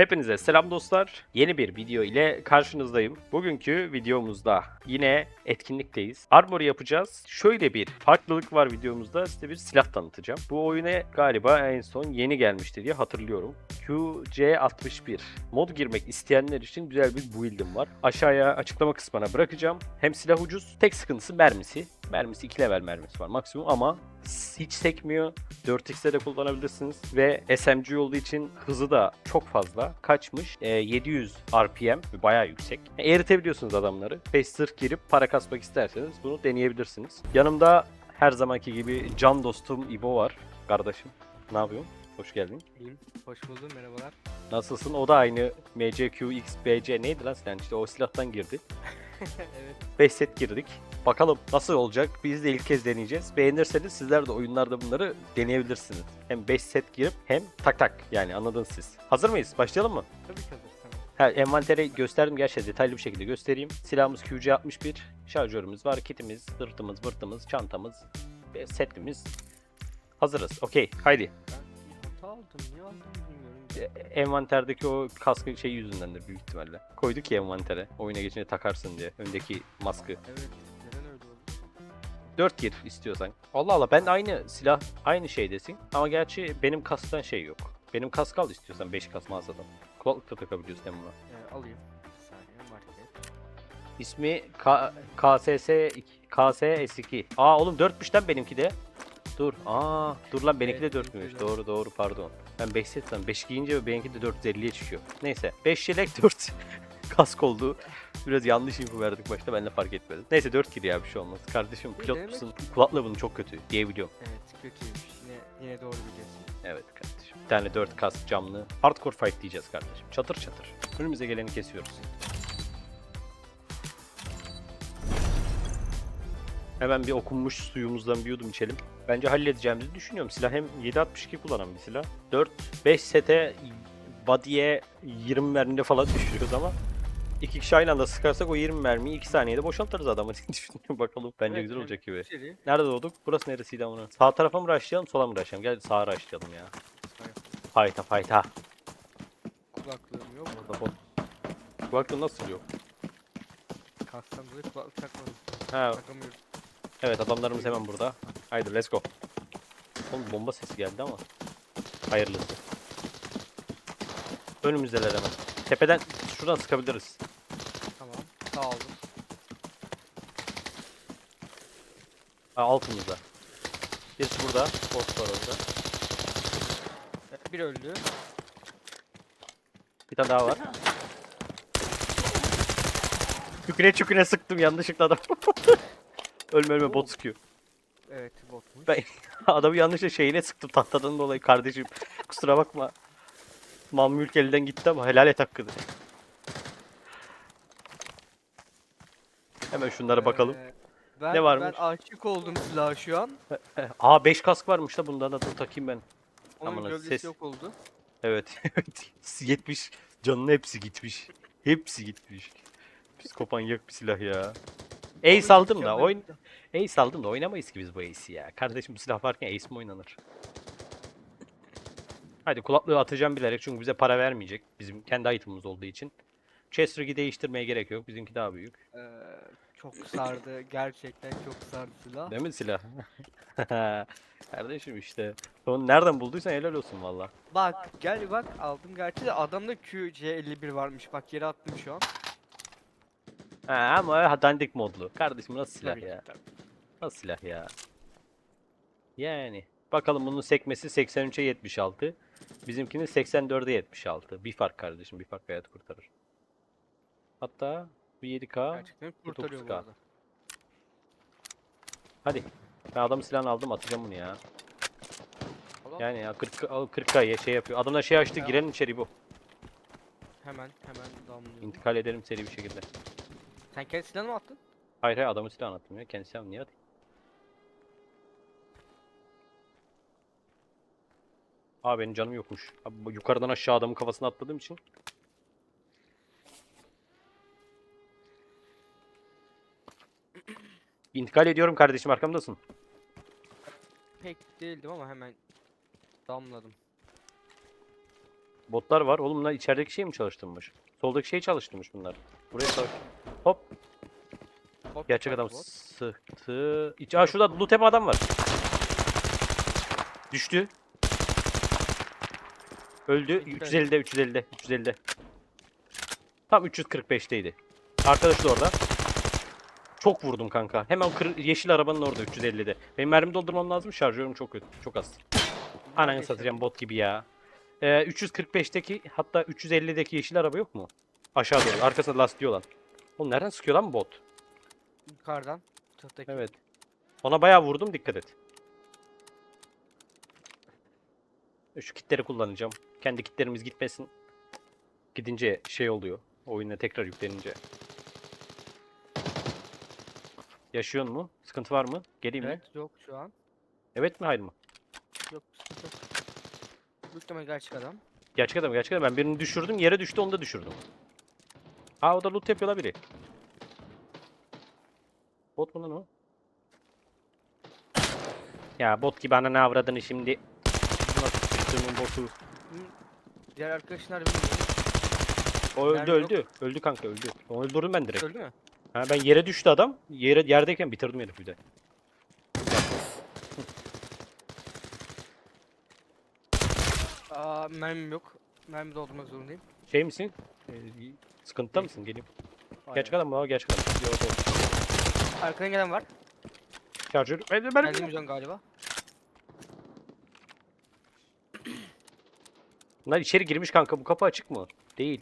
Hepinize selam dostlar. Yeni bir video ile karşınızdayım. Bugünkü videomuzda yine etkinlikteyiz. Armor yapacağız. Şöyle bir farklılık var videomuzda. Size bir silah tanıtacağım. Bu oyuna galiba en son yeni gelmişti diye hatırlıyorum. QC61. Mod girmek isteyenler için güzel bir build'im var. Aşağıya açıklama kısmına bırakacağım. Hem silah ucuz. Tek sıkıntısı mermisi. Mermisi 2 level mermisi var maksimum ama hiç sekmiyor. 4x'de de kullanabilirsiniz ve SMG olduğu için hızı da çok fazla. Kaçmış? Ee, 700 RPM. Bayağı yüksek. E, eritebiliyorsunuz adamları. 5 zırh girip para kasmak isterseniz bunu deneyebilirsiniz. Yanımda her zamanki gibi can dostum İbo var. Kardeşim. Ne yapıyorsun? Hoş geldin. İyiyim. Hoş buldum. Merhabalar. Nasılsın? O da aynı MCQXBC neydi lan sen? İşte o silahtan girdi. evet. 5 set girdik. Bakalım nasıl olacak? Biz de ilk kez deneyeceğiz. Beğenirseniz sizler de oyunlarda bunları deneyebilirsiniz. Hem 5 set girip hem tak tak yani anladınız siz. Hazır mıyız? Başlayalım mı? Tabii ki hazır. Ha, envanteri gösterdim gerçi detaylı bir şekilde göstereyim. Silahımız QC61, şarjörümüz var, kitimiz, sırtımız, vırtımız, çantamız, ve setimiz. Hazırız. Okey, haydi. Ben aldım. Niye aldım bilmiyorum. E, Envanterdeki o kaskı şey yüzündendir büyük ihtimalle. Koyduk ya envantere. Oyuna geçince takarsın diye. Öndeki maskı. Evet. Neden öyle oldu? 4 gir istiyorsan. Allah Allah ben aynı silah aynı şeydesin ama gerçi benim kasktan şey yok. Benim kask al istiyorsan 5 kas mağazadan. Kulaklık da takabiliyorsun hem buna. Ee, alayım. Bir saniye. Market. İsmi K KSS 2 KSS2. Aa oğlum 4'müş lan benimki de. Dur. Aa dur lan benimki de Evet, benimki 4'müş. de Doğru doğru pardon. Ben 5 set sandım. 5 giyince benimki de 450'ye çıkıyor. Neyse 5 yelek 4 kask oldu. Biraz yanlış info verdik başta ben de fark etmedim. Neyse 4 gir ya bir şey olmaz. Kardeşim pilot musun? Kulaklığı bunun çok kötü diye biliyorum. Evet. Kötüymüş. Yine, yine doğru biliyorsun. Evet kardeşim. Bir tane 4 kask camlı. Hardcore fight diyeceğiz kardeşim. Çatır çatır. Önümüze geleni kesiyoruz. Hemen bir okunmuş suyumuzdan bir yudum içelim. Bence halledeceğimizi düşünüyorum. Silah hem 7.62 kullanan bir silah. 4-5 sete body'ye 20 mermide falan düşürüyoruz ama iki kişi aynı anda sıkarsak o 20 mermiyi 2 saniyede boşaltırız adamı diye düşünüyorum bakalım. Bence Evet, güzel olacak gibi. İçeri. Nerede doğduk? Burası neresiydi ama? Sağ tarafa mı rushlayalım, sola mı rushlayalım? Gel sağa rushlayalım ya. Hayır. Fayta fayta. Kulaklığım yok. Bot. Kulaklığın nasıl yok? Kastan dolayı kulaklık takmadım. Ha, Takamıyorum. Evet adamlarımız hemen burada. Haydi let's go. Oğlum bomba sesi geldi ama. Hayırlısı. Önümüzdeler hemen. Tepeden şuradan sıkabiliriz. Tamam. Sağ olun. Ha, altımızda. Birisi burada. Bot var orada. Bir öldü. Bir tane daha var. Çüküne çüküne sıktım yanlışlıkla adam. ölme ölme bot sıkıyor. Evet botmuş. Ben- Adamı yanlışlıkla şeyine sıktım tahtadan dolayı kardeşim. Kusura bakma. Mal mülk elden gitti ama helal et hakkını. Hemen şunlara bakalım. Ee, ben, Ne varmış? Ben aşık oldum silaha şu an. Aa 5 kask varmış da bundan da dur takayım ben. Onun Aman gövdesi ses- yok oldu. Evet. evet. 70. Canının hepsi gitmiş. Hepsi gitmiş. Psikopan yok bir silah ya. Ace aldım da silah. Ace aldım da oynamayız ki biz bu Ace'i ya. Kardeşim bu silah varken Ace mi oynanır? Hadi kulaklığı atacağım bilerek çünkü bize para vermeyecek. Bizim kendi item'ımız olduğu için. Chest rig'i değiştirmeye gerek yok. Bizimki daha büyük. Ee, çok sardı. Gerçekten çok sardı silah. Değil mi silah? Kardeşim işte. Onu nereden bulduysan helal olsun valla. Bak gel bak aldım gerçi de adamda QC51 varmış. Bak yere attım şu an. Ha, ama dandik modlu. Kardeşim nasıl silah Tabii ki, ya? tabii. Nasıl silah ya? Yani. Bakalım bunun sekmesi 83'e 76. Bizimkinin 84'e 76. Bir fark kardeşim. Bir fark hayat kurtarır. Hatta bir 7K. Gerçekten kurtarıyor bu 9K. arada. Hadi. Ben adamın silahını aldım atacağım bunu ya. Yani ya 40 al 40K şey yapıyor. Adamlar şey açtı Ya. girelim içeri bu. Hemen hemen damlıyor. İntikal edelim seri bir şekilde. Sen kendi silahını mı attın? Hayır hayır adamın silahını attım ya. Kendi silahını niye atayım? Aa benim canım yokmuş. Abi, bu yukarıdan aşağı adamın kafasına atladığım için. İntikal ediyorum kardeşim arkamdasın. Pek değildim ama hemen damladım. Botlar var. Oğlum bunlar içerideki şey mi çalıştırmış? Soldaki şey çalıştırmış bunlar. Buraya çalış. Hop. Bot Gerçek adam bot. sıktı. İç Aa şurada loot tepe adam var. Düştü. Öldü. Dikkat 350'de 350'de 350'de. Tam 345'teydi. Arkadaş da orada. Çok vurdum kanka. Hemen kır- yeşil arabanın orada 350'de. Benim mermi doldurmam lazım. Şarjörüm çok kötü. Çok az. Ananı satacağım bot gibi ya. Ee, 345'teki hatta 350'deki yeşil araba yok mu? Aşağı doğru. Arkasında lastiği olan. Oğlum nereden sıkıyor lan bu bot? Yukarıdan. Tıhtaki. Evet. Ona bayağı vurdum dikkat et. Şu kitleri kullanacağım. Kendi kitlerimiz gitmesin. Gidince şey oluyor. Oyuna tekrar yüklenince. Yaşıyor mu? Sıkıntı var mı? Geleyim mi? Evet yok şu an. Evet mi hayır mı? Yok sıkıntı yok. Büyük gerçek adam. Gerçek adam gerçek adam. Ben birini düşürdüm yere düştü onu da düşürdüm. Aa o da loot yapıyor la biri. Bot mu lan o? Ya bot gibi ananı avradını şimdi. Nasıl sıçtığımın botu. Diğer arkadaşın nerede bilmiyorum. O öldü yok. öldü. Öldü kanka öldü. Onu öldürdüm ben direkt. Öldü mü? Ha, ben yere düştü adam. Yere yerdeyken bitirdim herifi bir de. Aa mermim yok. Mermi doldurmak zorundayım. Şey misin? Ee, sıkıntıda mısın? Geleyim. Gerçek Aynen. adam mı? Aa, Gerçek adam. Yok yok. Arkadan gelen var. Şarjör. Ben, ben, Geldiğim yüzden galiba. Bunlar içeri girmiş kanka. Bu kapı açık mı? Değil.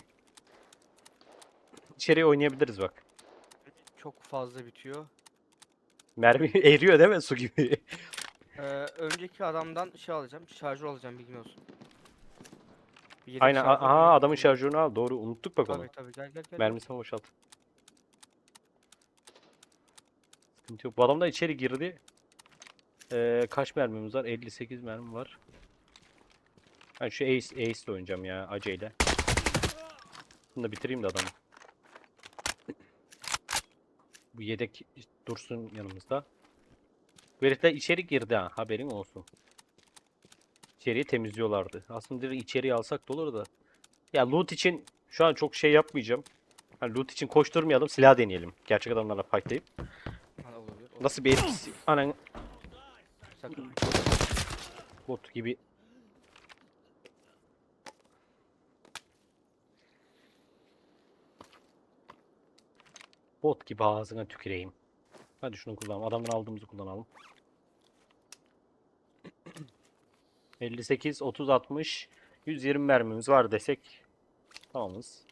İçeriye oynayabiliriz bak. Çok fazla bitiyor. Mermi eriyor değil mi su gibi? Ee, önceki adamdan şey alacağım. Şarjör alacağım bilgin olsun. Bir Aynen. a- Aha adamın şarjörünü al. Doğru unuttuk bak onu. Tabii tabii gel gel gel. Mermisini boşalt. Sıkıntı yok. Bu adam da içeri girdi. Ee, kaç mermimiz var? 58 mermi var. Ben şu Ace, Ace'le oynayacağım ya aceyle. Bunu da bitireyim de adamı. Bu yedek dursun yanımızda. Bu herifler içeri girdi ha haberin olsun. İçeriği temizliyorlardı. Aslında direkt içeriye alsak da olur da. Ya loot için şu an çok şey yapmayacağım. Hani loot için koşturmayalım, silah deneyelim. Gerçek adamlarla fightlayıp. Nasıl bir etkisi? Anan Sakın. bot gibi. Bot gibi ağzına tüküreyim. Hadi şunu kullanalım. Adamdan aldığımızı kullanalım. 58, 30, 60, 120 mermimiz var desek tamamız.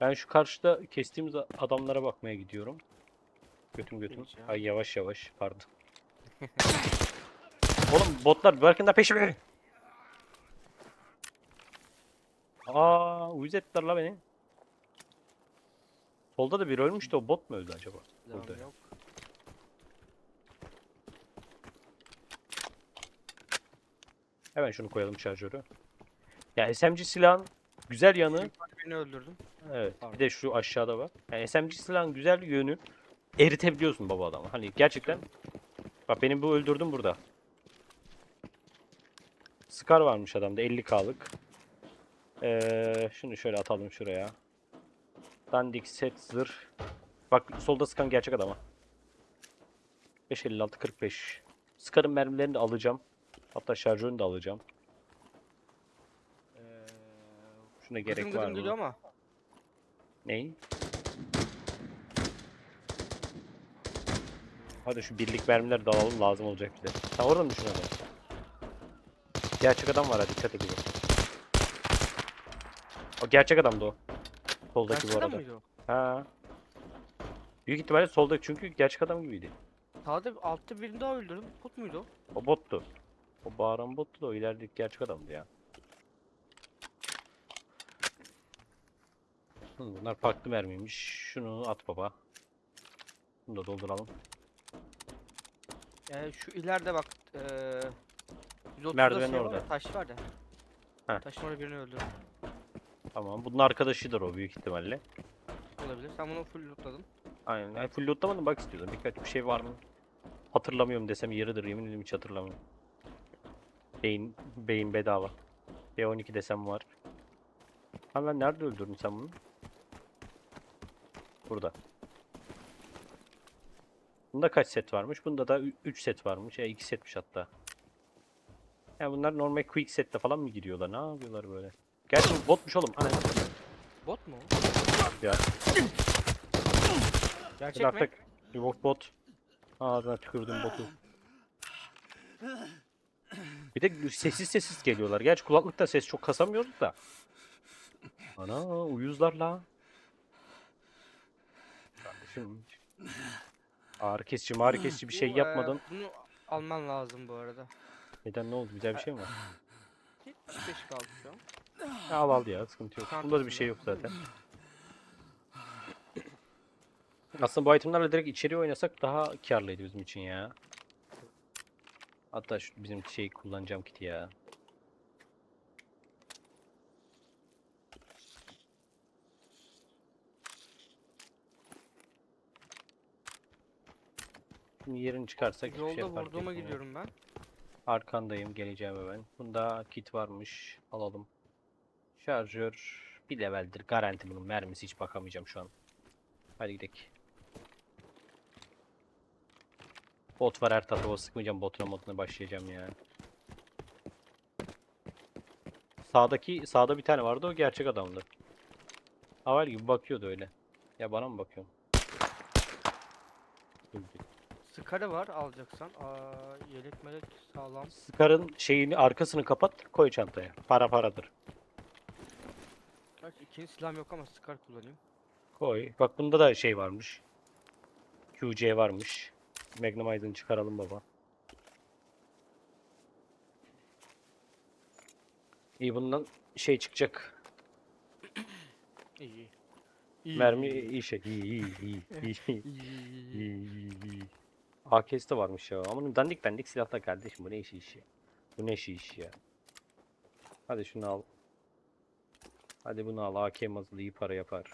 Ben şu karşıda kestiğimiz adamlara bakmaya gidiyorum. Götüm götüm. Ya? Ay yavaş yavaş pardon. Oğlum botlar bırakın da peşime. Aa uyuz ettiler la beni. Solda da biri ölmüş de o bot mu öldü acaba? Burada. yok. Hemen şunu koyalım şarjörü. Ya SMG silahın güzel yanı Yukarıda birini öldürdüm. Evet. Bir de şu aşağıda var. Yani SMG silahın güzel yönü eritebiliyorsun baba adamı. Hani gerçekten bak benim bu öldürdüm burada. Scar varmış adamda 50k'lık. Ee, şunu şöyle atalım şuraya. Dandik set zırh. Bak solda sıkan gerçek adama. 556 45. Scar'ın mermilerini de alacağım. Hatta şarjörünü de alacağım. Ee, şuna gerek Gıdım var gıdım mı? ama. Ney? Hadi şu birlik mermileri de alalım lazım olacak bize. Ha orada mı düşün adam? Gerçek adam var ha dikkat edin. O gerçek adamdı o. Soldaki bu Gerçek adam arada. mıydı o? Ha. Büyük ihtimalle soldaki çünkü gerçek adam gibiydi. Sağda altta birini daha öldürdüm. Put muydu o? O bottu. O bağıran bottu da o ilerideki gerçek adamdı ya. Bunlar farklı mermiymiş. Şunu at baba. Bunu da dolduralım. Yani şu ileride bak. Eee 130'da Merdivenin şey var orada. ya, taş var ya. Heh. Taşın orada birini öldürdüm. Tamam. Bunun arkadaşıdır o büyük ihtimalle. Olabilir. Sen bunu full lootladın. Aynen. Yani full lootlamadım bak istiyorsan. Birkaç bir şey var mı? Hatırlamıyorum desem yeridir. Yemin ederim hiç hatırlamıyorum. Beyin, beyin bedava. B12 desem var. Lan nerede öldürdün sen bunu? Burada. Bunda kaç set varmış? Bunda da 3 set varmış. Ya 2 setmiş hatta. Ya bunlar normal quick sette falan mı giriyorlar? Ne yapıyorlar böyle? Gerçi botmuş oğlum. Ana. Bot mu? Ya. Gerçek Ben mi? artık bot bot. Ağzına tükürdüm botu. Bir de sessiz sessiz geliyorlar. Gerçi kulaklıkta ses çok kasamıyorduk da. Ana uyuzlar la. Kardeşim. Ağrı kesici ağrı kesici bir şey Bu, yapmadın. bunu alman lazım bu arada. Neden ne oldu? Güzel bir şey mi var? 75 kaldı şu an. Al al ya sıkıntı yok. Bunda da bir şey yok zaten. Aslında bu itemlerle direkt içeri oynasak daha karlıydı bizim için ya. Hatta şu bizim şeyi kullanacağım kiti ya. Şimdi yerini çıkarsak hiçbir şey Yolda fark vurduğuma etmiyor. gidiyorum ben. Arkandayım geleceğim hemen. Bunda kit varmış. Alalım. Şarjör bir leveldir. Garanti bunun mermisi hiç bakamayacağım şu an. Hadi gidelim. Bot var her tarafa sıkmayacağım botuna moduna başlayacağım ya. Sağdaki sağda bir tane vardı o gerçek adamdı. Haval gibi bakıyordu öyle. Ya bana mı bakıyorsun? Skarı var alacaksan. Aa, yelek melek sağlam. Scar'ın şeyini arkasını kapat koy çantaya. Para paradır. Gerçi ikinci silahım yok ama Skar kullanayım. Koy. Bak bunda da şey varmış. QC varmış. Magnumizer'ını çıkaralım baba. İyi bundan şey çıkacak. İyi iyi. Mermi iyi, şey. İyi iyi iyi. iyi. iyi, iyi, iyi. AKS de varmış ya. Ama dandik dandik silahlar kardeşim. Bu ne işi işi? Bu ne işi işi ya? Hadi şunu al. Hadi bunu al. AK mazılı iyi para yapar.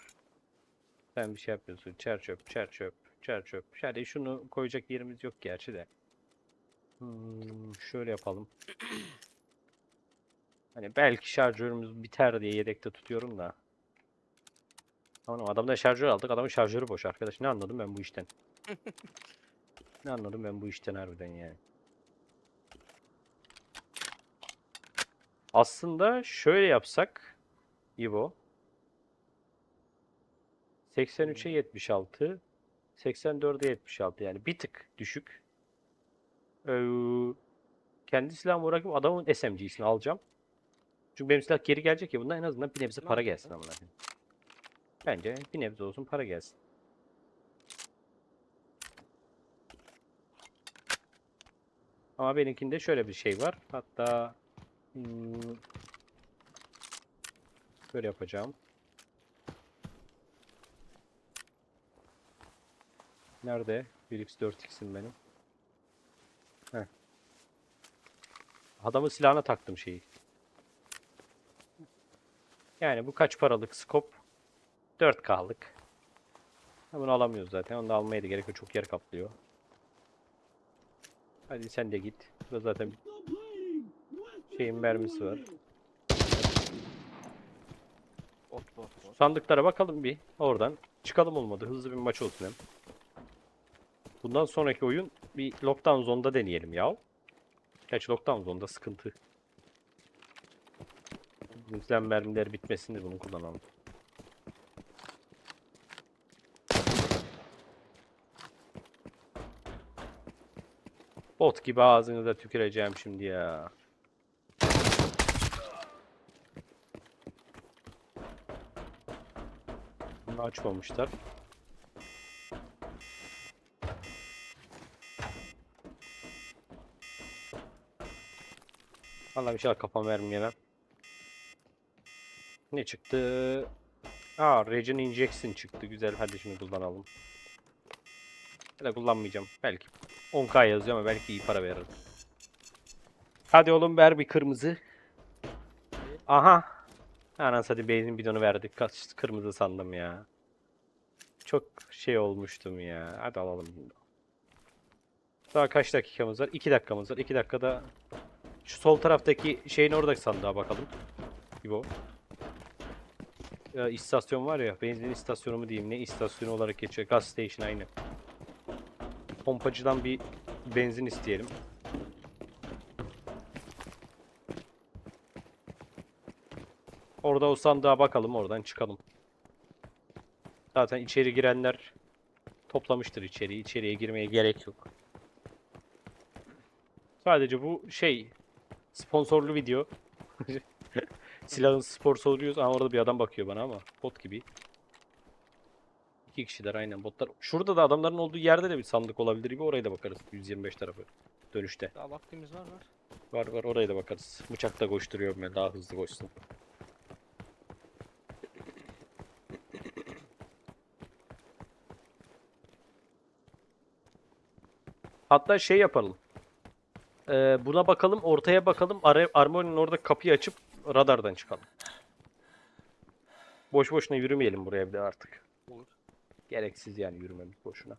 Sen bir şey yapıyorsun. Çer çöp, çer çöp, çer çöp. Hadi şunu koyacak yerimiz yok gerçi de. Hmm, şöyle yapalım. Hani belki şarjörümüz biter diye yedekte tutuyorum da. Tamam adamdan şarjör aldık. Adamın şarjörü boş arkadaş. Ne anladım ben bu işten? Ne anladım ben bu işten harbiden yani. Aslında şöyle yapsak İbo 83'e 76 84'e 76 yani bir tık düşük. Ee, kendi silahımı bırakıp adamın SMG'sini alacağım. Çünkü benim silah geri gelecek ya bundan en azından bir nebze para gelsin amına. Bence bir nebze olsun para gelsin. Ama benimkinde şöyle bir şey var. Hatta hmm, böyle yapacağım. Nerede? 1x 4x'im benim. Heh. Adamın silahına taktım şeyi. Yani bu kaç paralık scope? 4K'lık. Ha, Bunu alamıyoruz zaten. Onu da almaya da gerek yok. Çok yer kaplıyor. Hadi sen de git. Burada zaten şeyin mermisi var. Bot bot bot. Sandıklara bakalım bir. Oradan çıkalım olmadı. Hızlı bir maç olsun hem. Bundan sonraki oyun bir lockdown zone'da deneyelim ya. Gerçi lockdown zone'da sıkıntı. Bizden mermiler bitmesin de bunu kullanalım. Bot gibi ağzınıza tüküreceğim şimdi ya. Bunu açmamışlar. Vallahi bir şeyler kafam vermeyemem. Ne çıktı? Aa, Regen Injection çıktı. Güzel. Hadi şunu kullanalım. Ya kullanmayacağım. Belki 10k yazıyor ama belki iyi para verir. Hadi oğlum ver bir kırmızı. Aha. Anasını satayım benzin bidonu verdik. Kaç kırmızı sandım ya. Çok şey olmuştum ya. Hadi alalım. Daha kaç dakikamız var? 2 dakikamız var. 2 dakikada Şu sol taraftaki şeyin oradaki sandığa bakalım. İbo. Ya, istasyon var ya, benzin istasyonu mu diyeyim, ne istasyonu olarak geçiyor? Gas station aynı. Pompacıdan bir benzin isteyelim. Orada o sandığa bakalım, oradan çıkalım. Zaten içeri girenler toplamıştır içeriği. İçeriye girmeye gerek yok. Sadece bu şey sponsorlu video. Silahın sponsorluyuz. Aa orada bir adam bakıyor bana ama bot gibi. İki kişiler aynen botlar. Şurada da adamların olduğu yerde de bir sandık olabilir gibi oraya da bakarız. 125 tarafı dönüşte. Daha vaktimiz var var. Var var oraya da bakarız. Bıçakla koşturuyorum ben daha hızlı koşsun. Hatta şey yapalım. Ee, buna bakalım, ortaya bakalım. Ar Armor'un orada kapıyı açıp radardan çıkalım. Boş boşuna yürümeyelim buraya bir de artık. Olur. Gereksiz yani yürümemiz boşuna.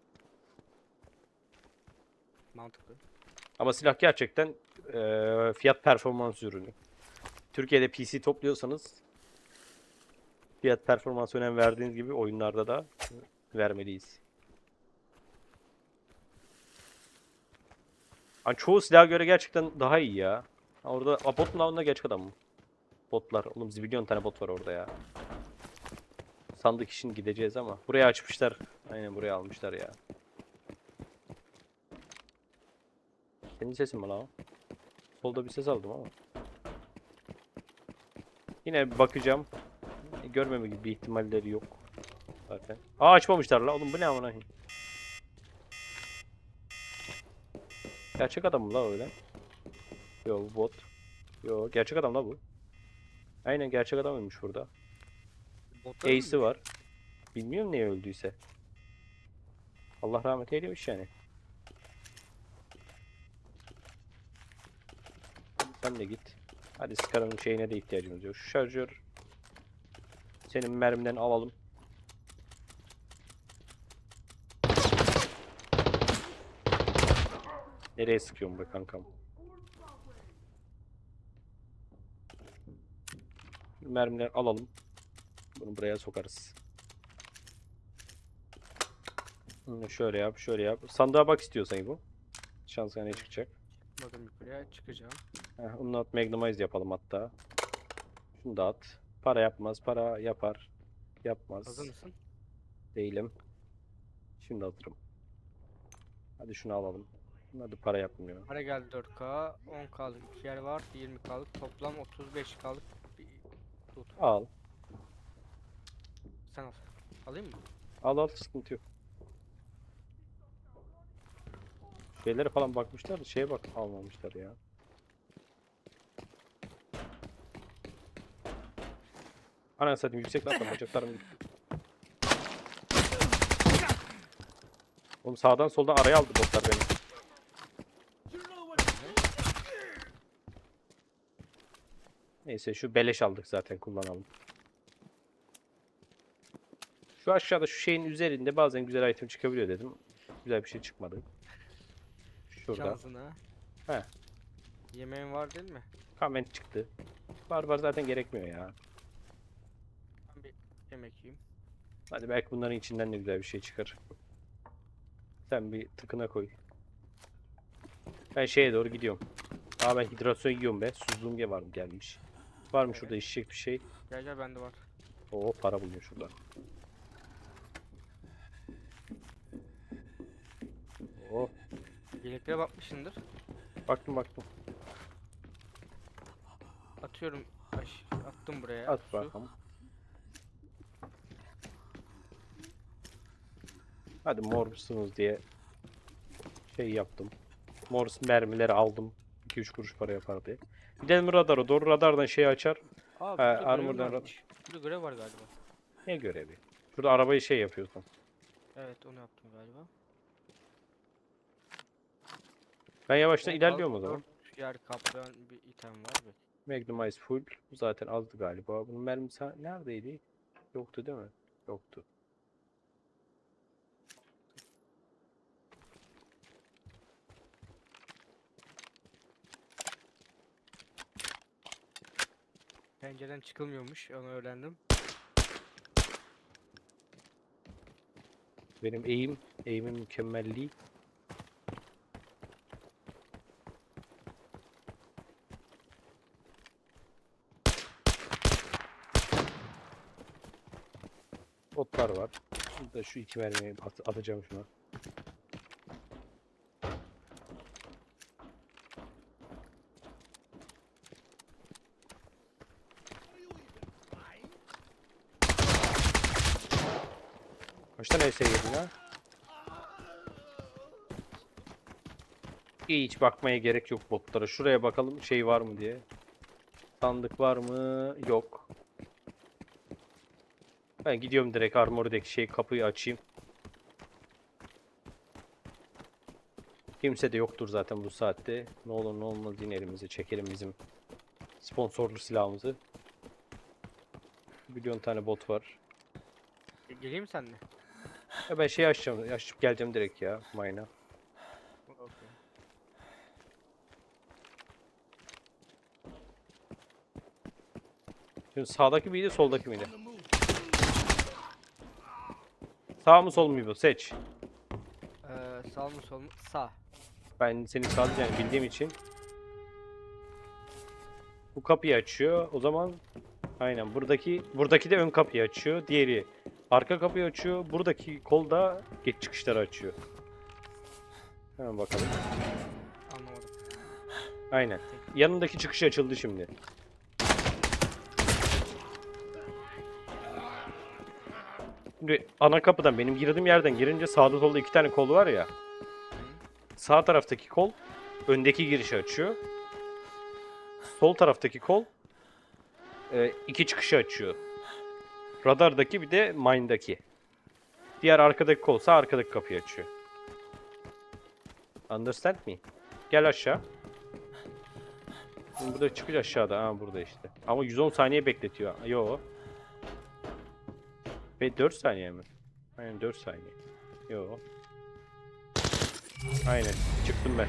Mantıklı. Ama silah gerçekten eee, fiyat performans ürünü. Türkiye'de PC topluyorsanız fiyat performans önem verdiğiniz gibi oyunlarda da vermeliyiz. Hani çoğu silaha göre gerçekten daha iyi ya. Orada Aa, bot mu lan onlar gerçek adam mı? Botlar. Oğlum zibilyon tane bot var orada ya. Sandık için gideceğiz ama. Buraya açmışlar. Aynen buraya almışlar ya. Senin sesin mi lan o? Solda bir ses aldım ama. Yine bakacağım. Görmeme gibi bir ihtimalleri yok. Zaten. Aa açmamışlar la oğlum bu ne amına Gerçek adam mı la öyle? Yo bu bot. Yo gerçek adam la bu. Aynen gerçek adamıymış burada. Botlar mı Ace'i var. Bilmiyorum niye öldüyse. Allah rahmet eylemiş yani. Sen de git. Hadi Scar'ın şeyine de ihtiyacımız yok. Şu şarjör. Senin mermiden alalım. Nereye sıkıyorum be kankam? Mermiler alalım. Bunu buraya sokarız. Şöyle yap, şöyle yap. Sandığa bak istiyorsan bu. Şansına ne çıkacak? Çıkmadım yukarıya çıkacağım. Heh, onu at Magnemize yapalım hatta. Şunu da at. Para yapmaz, para yapar. Yapmaz. Hazır mısın? Değilim. Şimdi hazırım. Hadi şunu alalım. Hadi para yapmıyor. Para geldi 4K. 10K'lık iki yer var. 20K'lık toplam 35K'lık bir loot. Al. Sen al. Alayım mı? Al al sıkıntı yok. Şeylere falan bakmışlar da şeye bak almamışlar ya. Ananı satayım yüksek lan bacaklarım gitti. Oğlum sağdan soldan araya aldı botlar beni. Neyse şu beleş aldık zaten kullanalım. Şu aşağıda şu şeyin üzerinde bazen güzel item çıkabiliyor dedim. Güzel bir şey çıkmadı. Şurada. Şansına. He. Yemeğin var değil mi? Comment çıktı. Var var zaten gerekmiyor ya. Ben bir yemek yiyeyim. Hadi belki bunların içinden de güzel bir şey çıkar. Sen bir tıkına koy. Ben şeye doğru gidiyorum. Aa ben hidrasyon yiyorum be. Susuzluğum ge var Var mı şurada içecek bir şey? Gel gel bende var. Oo para buluyor şurada. Oo Yeleklere bakmışsındır. baktım baktım. Atıyorum. Ay, attım buraya. At su. bakalım. Hadi morsunuz diye şey yaptım. Mors mermileri aldım. 2-3 kuruş para yapar diye. Gidelim radara doğru radardan şey açar. Burada görev armor'dan varmış. Burada görev var galiba. Ne görevi? Şurada arabayı şey yapıyorsun. Evet onu yaptım galiba. Ben yavaştan On ilerliyorum o zaman. Yer kaplayan bir item var. Bek. Magnum Ice full. Bu zaten azdı galiba. Bunun mermisi ha- neredeydi? Yoktu değil mi? Yoktu. Pencereden çıkılmıyormuş onu öğrendim. Benim eğim, eğimin mükemmelliği. Botlar var. Burada şu iki mermiyi at- atacağım şuna. Yedin ha? Hiç bakmaya gerek yok botlara. Şuraya bakalım şey var mı diye. Sandık var mı? Yok. Ben gidiyorum direkt armordaki şey kapıyı açayım. Kimse de yoktur zaten bu saatte. Ne olur ne olmaz yine elimize çekelim bizim sponsorlu silahımızı. Milyon tane bot var. Geleyim mi seninle? Ya ben şey açacağım, açıp geleceğim direkt ya mine'a. Okey. Şimdi sağdaki miydi, soldaki miydi? Sağ mı sol mu bu? Seç. Ee, sağ mı sol mu? Sağ. Ben seni sağlayacağını bildiğim için. Bu kapıyı açıyor. O zaman aynen buradaki buradaki de ön kapıyı açıyor. Diğeri arka kapıyı açıyor. Buradaki kol da geç çıkışları açıyor. Hemen bakalım. Anlamadım. Aynen. Yanındaki çıkış açıldı şimdi. Şimdi ana kapıdan benim girdiğim yerden girince sağda solda iki tane kol var ya. Sağ taraftaki kol öndeki girişi açıyor. Sol taraftaki kol e, iki çıkışı açıyor. Radardaki bir de mine'daki. Diğer arkadaki kol sağ arkadaki kapıyı açıyor. Understand me? Gel aşağı. Şimdi burada çıkış aşağıda. Ha burada işte. Ama 110 saniye bekletiyor. Yo. Ve 4 saniye mi? Aynen 4 saniye. Yo. Aynen. Çıktım ben.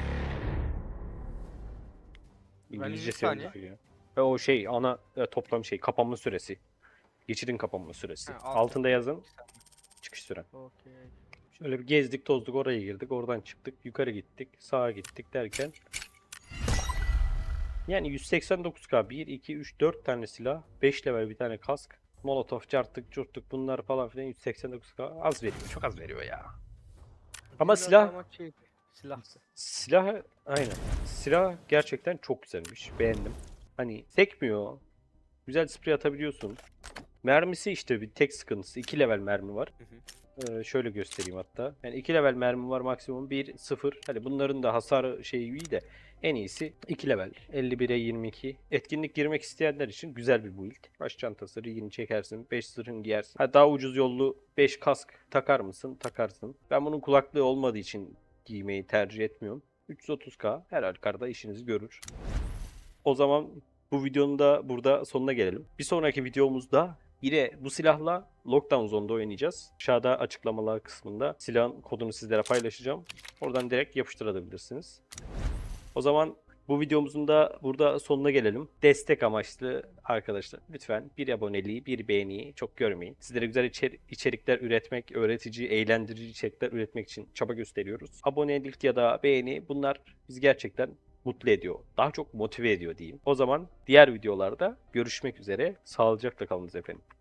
İngilizce yüz saniye. söylüyor ya. Ve o şey ana e, toplam şey kapanma süresi. Geçidin kapanma süresi. Ha, alt- Altında yazın çıkış süren. Okey. Şöyle bir gezdik tozduk oraya girdik oradan çıktık yukarı gittik sağa gittik derken yani 189k 1 2 3 4 tane silah 5 level bir tane kask molotof carttık curttuk bunlar falan filan 189k az veriyor çok az veriyor ya. Ama Biraz silah- ama şey. Silah aynen silah gerçekten çok güzelmiş beğendim. Hani sekmiyor güzel sprey atabiliyorsun. Mermisi işte bir tek sıkıntısı 2 level mermi var. Hı hı. Ee, şöyle göstereyim hatta. Yani 2 level mermi var maksimum 1 0. Hani bunların da hasarı şeyi iyi de en iyisi 2 level 51'e 22. Etkinlik girmek isteyenler için güzel bir build. Baş çantası, rigini çekersin, 5 zırhın giyersin. Ha, daha ucuz yollu 5 kask takar mısın? Takarsın. Ben bunun kulaklığı olmadığı için giymeyi tercih etmiyorum. 330k her halükarda işinizi görür. O zaman bu videonun da burada sonuna gelelim. Bir sonraki videomuzda yine bu silahla Lockdown Zone'da oynayacağız. Aşağıda açıklamalar kısmında silahın kodunu sizlere paylaşacağım. Oradan direkt yapıştırabilirsiniz. O zaman bu videomuzun da burada sonuna gelelim. Destek amaçlı arkadaşlar lütfen bir aboneliği, bir beğeniyi çok görmeyin. Sizlere güzel içer- içerikler üretmek, öğretici, eğlendirici içerikler üretmek için çaba gösteriyoruz. Abonelik ya da beğeni bunlar bizi gerçekten mutlu ediyor. Daha çok motive ediyor diyeyim. O zaman diğer videolarda görüşmek üzere. Sağlıcakla kalınız efendim.